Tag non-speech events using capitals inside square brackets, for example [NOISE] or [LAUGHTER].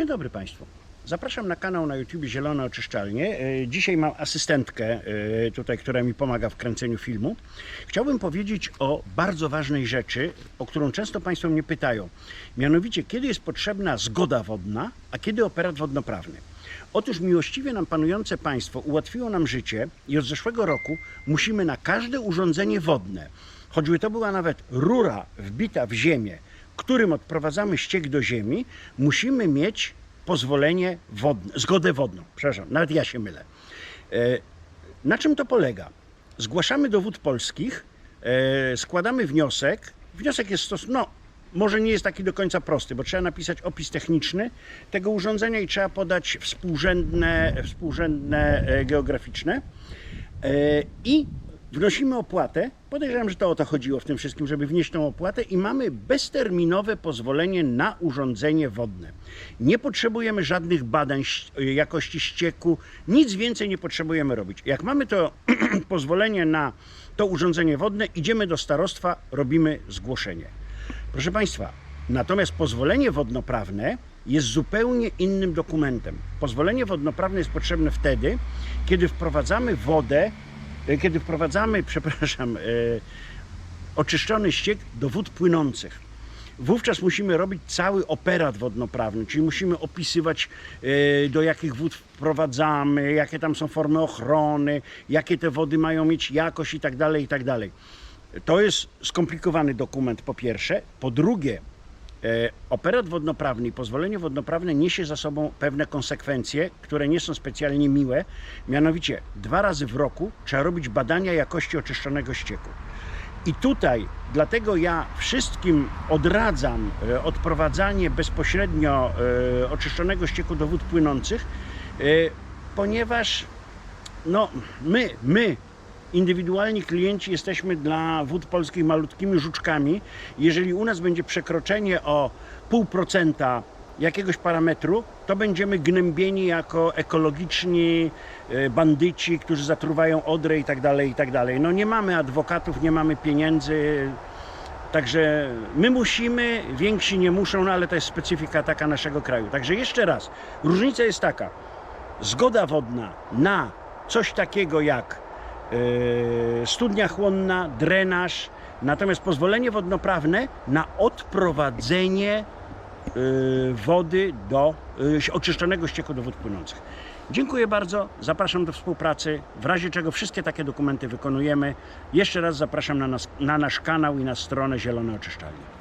Dzień dobry Państwu. Zapraszam na kanał na YouTube Zielone Oczyszczalnie. E, Dzisiaj mam asystentkę e, tutaj, która mi pomaga w kręceniu filmu. Chciałbym powiedzieć o bardzo ważnej rzeczy, o którą często Państwo mnie pytają. Mianowicie, kiedy jest potrzebna zgoda wodna, a kiedy operat wodnoprawny. Otóż miłościwie nam panujące państwo ułatwiło nam życie i od zeszłego roku musimy na każde urządzenie wodne, choćby to była nawet rura wbita w ziemię, którym odprowadzamy ściek do ziemi, musimy mieć pozwolenie wodne, zgodę wodną. Przepraszam, nawet ja się mylę. E, Na czym to polega? Zgłaszamy do wód polskich, e, składamy wniosek. Wniosek jest stos- no, może nie jest taki do końca prosty, bo trzeba napisać opis techniczny tego urządzenia i trzeba podać współrzędne, współrzędne e, geograficzne. I wnosimy opłatę. Podejrzewam, że to o to chodziło w tym wszystkim, żeby wnieść tą opłatę i mamy bezterminowe pozwolenie na urządzenie wodne. Nie potrzebujemy żadnych badań jakości ścieku, nic więcej nie potrzebujemy robić. Jak mamy to [CLEARS THROAT] pozwolenie na to urządzenie wodne, idziemy do starostwa, robimy zgłoszenie. Proszę Państwa, natomiast pozwolenie wodnoprawne jest zupełnie innym dokumentem. Pozwolenie wodnoprawne jest potrzebne wtedy, kiedy wprowadzamy wodę, kiedy wprowadzamy, [LAUGHS] przepraszam, e, oczyszczony ściek do wód płynących. Wówczas musimy robić cały operat wodnoprawny, czyli musimy opisywać, e, do jakich wód wprowadzamy, jakie tam są formy ochrony, jakie te wody mają mieć jakość i tak dalej, i tak. To jest skomplikowany dokument po pierwsze. Po drugie, e, operat wodnoprawny i pozwolenie wodnoprawne niesie za sobą pewne konsekwencje, które nie są specjalnie miłe. Mianowicie dwa razy w roku trzeba robić badania jakości oczyszczonego ścieku. I tutaj, dlatego ja wszystkim odradzam e, odprowadzanie bezpośrednio e, oczyszczonego ścieku do wód płynących, e, ponieważ no, my, my, indywidualni klienci, jesteśmy dla wód polskich malutkimi żuczkami. Jeżeli u nas będzie przekroczenie o pół procenta jakiegoś parametru, to będziemy gnębieni jako ekologiczni e, bandyci, którzy zatruwają Odrę i tak dalej, i tak dalej. No nie mamy adwokatów, nie mamy pieniędzy, Także my musimy, więksi nie muszą, no ale to jest specyfika taka naszego kraju. Także jeszcze raz, różnica jest taka. Zgoda wodna na coś takiego jak studnia chłonna, drenaż, natomiast pozwolenie wodnoprawne na odprowadzenie e, wody do e, oczyszczonego ścieku do wód płynących. Dziękuję bardzo, zapraszam do współpracy. W razie czego wszystkie takie dokumenty wykonujemy. Jeszcze raz zapraszam na, nas, na nasz kanał i na stronę Zielone Oczyszczalnie.